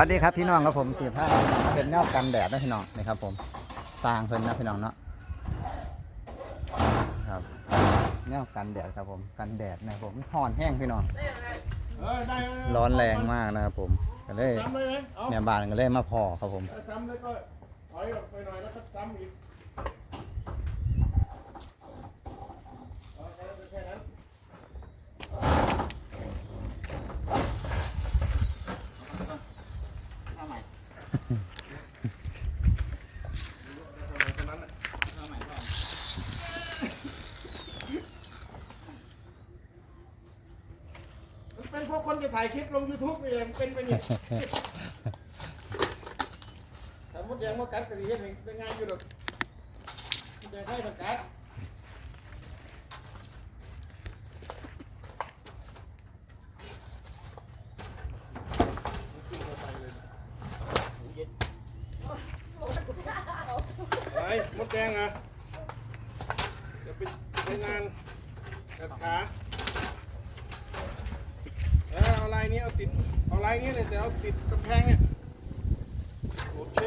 วัสดีครับพี่น้องครับผมสีผ้าเป็นแนวกันแดดนะพี่น้องนี่ครับผมสร้างเพิ่นนะพี่น้องเนาะครับแนวกันแดดครับผมกันแดดนะครับผมห่อนแห้งพี่น้องเออได้ไหมร้อนแรงมากนะครับผมก็เลยซ้ำเลยไหมเอาแม่บ้านก็เลยมาพอครับผมถ้าซ้ำแล้วก็ถอยออกไปหน่อยแล้วก็ซ้ำอีกเอาแค่นั้นแค่นั้นเอาใหม่เอาใหม่เอาใหม่ก่อนมันเป็นเพราะคน จะถ่ายคลิปลง YouTube นี่เองเป็นไปเนี่ยสมมติยังว่ากัดกระดิ่งเป็นไงอยู่หรอกมันจะให้มันกัดอะไรมดแดงอะจะไปไปงานกัดขาเออเอาลายนี้เอาติด เอาลายนี้เลยแต่เอาติดกำแพงเนี่ยโอเค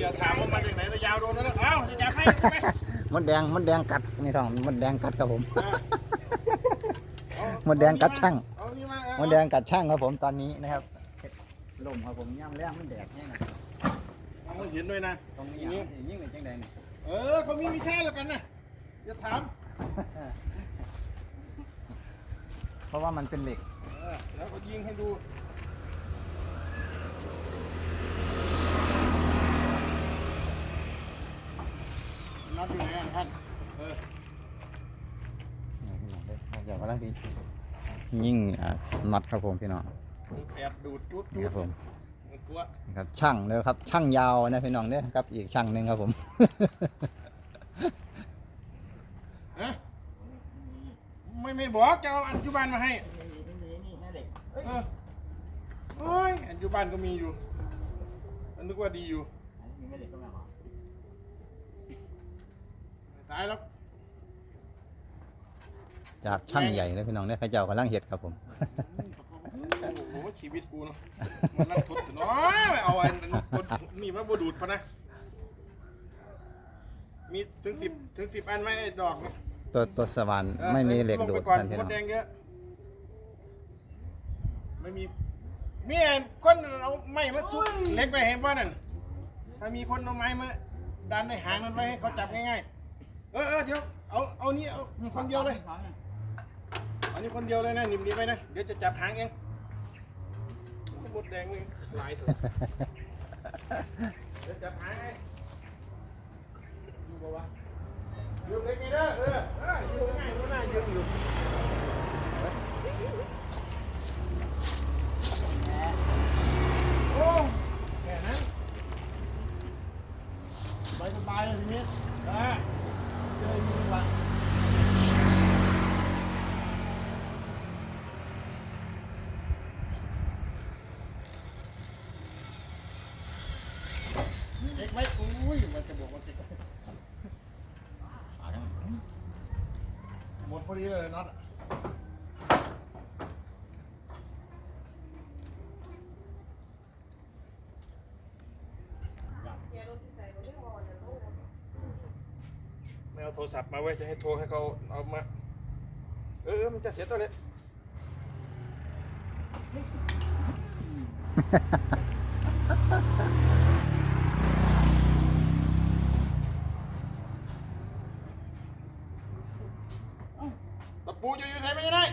อย่าถามว่ามาจากไหนแต่ยาวโดนแล้วนะเอ้าจะอยากให้ใช่ไหมมดแดงมดแดงกัดนี่ท้องมดแดงกัดครับผมเอามดแดงกัดช่างเอานี่มาเอามดแดงกัดช่างครับผมตอนนี้นะครับลมครับผมย่ำแรงมันแดดแห้งอะเอาให้เห็นด้วยนะตรงนี้อะยิ่งเป็นจังใดนี่เออเขามีไม่ใช่แล้วกันนะอย่าถาม เพราะว่ามันเป็นเหล็กเออ แล้วก็ยิงให้ดูน็อตอยู่ไหนอะท่านเอออย่ากำลังดียิ่งอะน็อตครับผมพี่น้องมันแอบดูดจุดนี่จุครับผมดมันกลัวนี่ครับช่างเด้อครับ ช่างยาวนะพี่น้องเนี่ยครับ อีกช่างหนึ่งครับผมฮะไม่ไม่บอกจะเอาอันจุบันมาให้ เออโอ้ยอันจุบันก็มีอยู่อันนึกว่าดีอยู่ตายแล้วจากช่างใหญ่นะพี่น้องเนี่ยเขาเจ้ากำลังเห็ดครับผม โอ้โหชีวิตกูเนาะมันรันทดแต่น้อยไม่เอาอันนั้นคนนี่มาบดูดพะนะ มีถึงสิบถึงสิบอันไหมไอ้ดอกเนี่ยตัวตัวสว่านออไม่มีเหล็กดูไปดก่อนท่นพี่มน้อง แดงเยอะ ไม่มีมีคนเอาไม้มาซุกเล็กไปเห็นป่ะนั่นถ้ามีคนเอาไม้มาดันในหางมันไว้ให้เขาจับง่ายๆเออเออเดี๋ยวเอาเอานี่เอาคนเดียวเลยอานี่คนเดียวเลยนะหนิมนี้ไปนะเดี๋ยวจะจับหางเองหมดแดงมึงลายเถอะเดี๋ยวจับหางให้อยู่บ่วะอยู่เล็กไงเด้อออยู่ง่ายอยู่ง่ายอยู่อยู่โอ้แค่นั้น สบายสบายเลยทีนี้อ่าเจอยิงละ เจ็กไหมอุ้ยมันจะบอกว่าเจ็กหมดพอดีเลยน็อตไม่เอาโทรศัพท์มาไว้จะให้โทรให้เขาเอามา เออ มันจะเสียตัวเลย ปูจะอยู่ไหนไม่ได้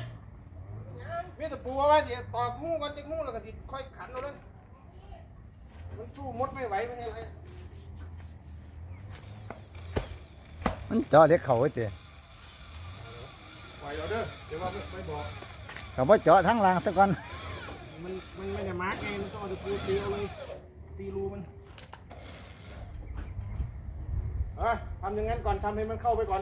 มีตะปูเอาไว้เดี๋ยวตอกมูกันจิกมูแล้วก็ติค่อยขันเอาเลย มันสู้มดไม่ไหวไม่ใช่ไรมันเจอเล็กเขาไว้เตะไหวเอาเด้อเดี๋ยวว่าไม่ไม่บอกเขาบ่เจาะทั้งรางตะก่อนมันมันไม่ได้มาร์กไงมันต้องเอาตะปูตีเอาเลยตีรูมันเอ้ยทำอย่างนั้นก่อนทำให้มันเข้าไปก่อน